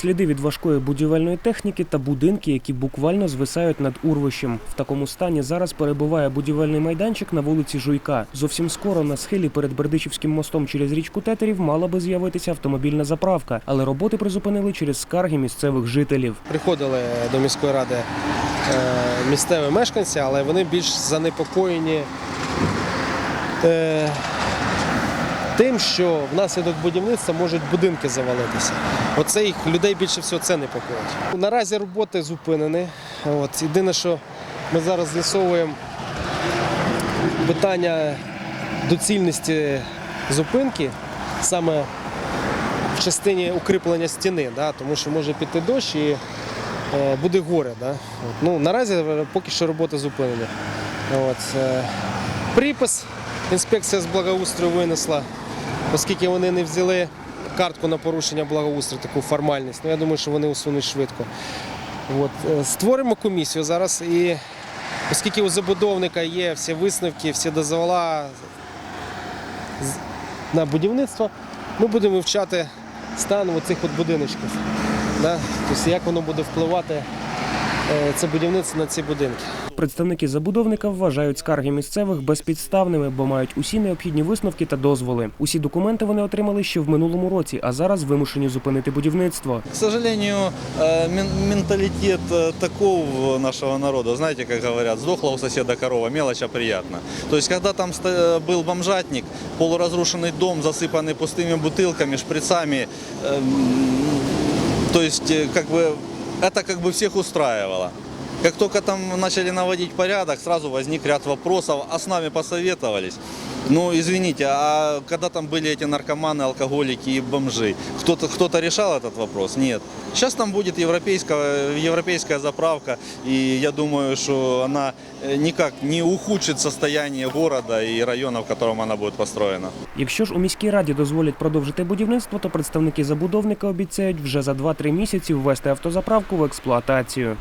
Сліди від важкої будівельної техніки та будинки, які буквально звисають над урвищем. В такому стані зараз перебуває будівельний майданчик на вулиці Жуйка. Зовсім скоро на схилі перед Бердичівським мостом через річку Тетерів мала би з'явитися автомобільна заправка, але роботи призупинили через скарги місцевих жителів. Приходили до міської ради е, місцеві мешканці, але вони більш занепокоєні е, тим, що внаслідок будівництва можуть будинки завалитися. Оце їх людей більше всього це непокоїть. Наразі роботи зупинені. От, єдине, що ми зараз з'ясовуємо питання доцільності зупинки саме в частині укріплення стіни, да, тому що може піти дощ і е, буде горе. Да? От, ну, наразі поки що роботи зупинені. От, е, припис інспекція з благоустрою винесла, оскільки вони не взяли картку на порушення благоустрою, таку формальність. Ну, я думаю, що вони усунуть швидко. От, е, створимо комісію зараз і оскільки у забудовника є всі висновки, всі дозвола на будівництво, ми будемо вивчати стан оцих от будиночків. Да? Тобто як воно буде впливати е, це будівництво на ці будинки. Представники забудовника вважають скарги місцевих безпідставними, бо мають усі необхідні висновки та дозволи. Усі документи вони отримали ще в минулому році, а зараз вимушені зупинити будівництво. К сожалению, э, мен- менталитет э, такого нашего народа, знаете, как говорят, сдохла у соседа корова, мелочь, а приятно. То есть, когда там сто- был бомжатник, полуразрушенный дом, засыпанный пустыми бутылками, шприцами, эм, то есть, э, как бы, это как бы всех устраивало. Как только там начали наводить порядок, сразу возник ряд вопросов, а с нами посоветовались. Ну, извините, а когда там были эти наркоманы, алкоголики и бомжи, кто-то кто решал этот вопрос? Нет. Сейчас там будет европейская, европейская заправка, и я думаю, что она э, никак не ухудшит состояние города и района, в котором она будет построена. Якщо ж у міській раді дозволять продовжити будівництво, то представники забудовника обіцяють вже за 2-3 місяці ввести автозаправку в експлуатацію.